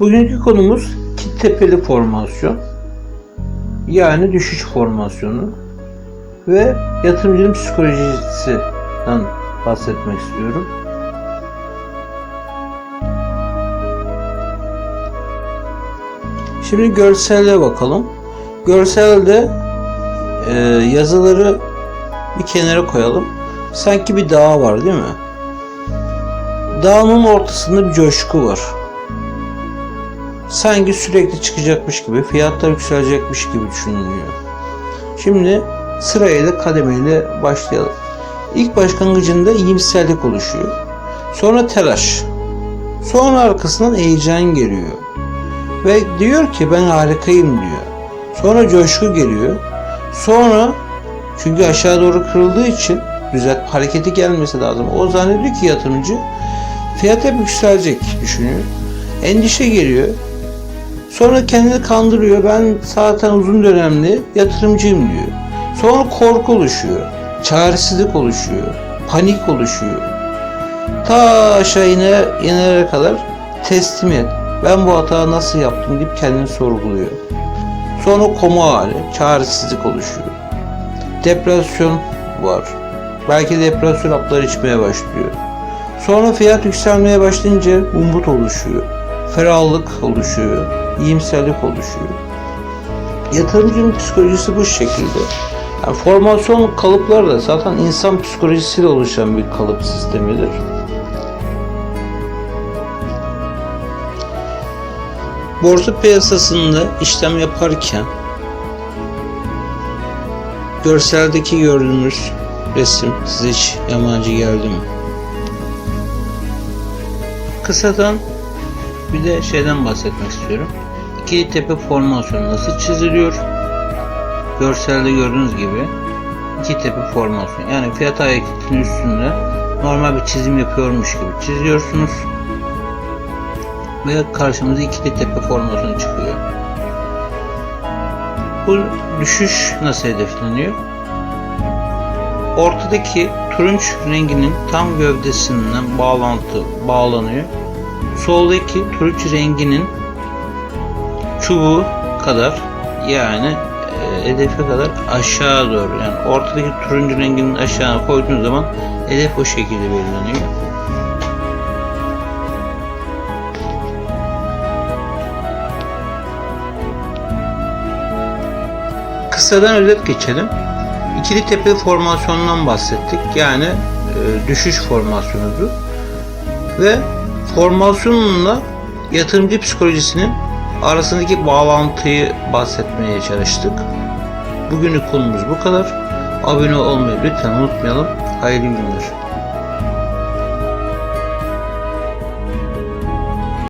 Bugünkü konumuz kit tepeli formasyon. Yani düşüş formasyonu ve yatırımcının psikolojisinden bahsetmek istiyorum. Şimdi görselle bakalım. Görselde e, yazıları bir kenara koyalım. Sanki bir dağ var değil mi? Dağın ortasında bir coşku var. Sanki sürekli çıkacakmış gibi, fiyatlar yükselecekmiş gibi düşünülüyor. Şimdi sırayla kademeyle başlayalım. İlk başlangıcında iyimserlik oluşuyor. Sonra telaş. Sonra arkasından heyecan geliyor. Ve diyor ki ben harikayım diyor. Sonra coşku geliyor. Sonra çünkü aşağı doğru kırıldığı için düzelt hareketi gelmesi lazım. O zannediyor ki yatırımcı fiyat hep yükselecek düşünüyor. Endişe geliyor. Sonra kendini kandırıyor. Ben zaten uzun dönemli yatırımcıyım diyor. Sonra korku oluşuyor. Çaresizlik oluşuyor. Panik oluşuyor. Ta aşağı ine, inere kadar teslim et. Ben bu hatayı nasıl yaptım deyip kendini sorguluyor. Sonra koma hali, çaresizlik oluşuyor. Depresyon var. Belki depresyon hapları içmeye başlıyor. Sonra fiyat yükselmeye başlayınca umut oluşuyor. Ferahlık oluşuyor. İyimserlik oluşuyor. Yatırımcının psikolojisi bu şekilde. Yani formasyon kalıpları da zaten insan psikolojisiyle oluşan bir kalıp sistemidir. Borsa piyasasında işlem yaparken görseldeki gördüğünüz resim size hiç yabancı geldi mi? Kısadan bir de şeyden bahsetmek istiyorum. İkili tepe formasyonu nasıl çiziliyor? Görselde gördüğünüz gibi iki tepe formasyon. Yani fiyat hareketinin üstünde normal bir çizim yapıyormuş gibi çiziyorsunuz. Ve karşımıza ikili tepe formasyonu çıkıyor. Bu düşüş nasıl hedefleniyor? Ortadaki turunç renginin tam gövdesinden bağlantı bağlanıyor. Soldaki turunç renginin çubuğu kadar yani e, hedefe kadar aşağı doğru yani ortadaki turuncu renginin aşağına koyduğunuz zaman hedef o şekilde belirleniyor. Kısadan özet geçelim. İkili tepe formasyonundan bahsettik. Yani e, düşüş formasyonudur. Ve formasyonunla yatırımcı psikolojisinin arasındaki bağlantıyı bahsetmeye çalıştık. Bugünlük konumuz bu kadar. Abone olmayı lütfen unutmayalım. Hayırlı günler.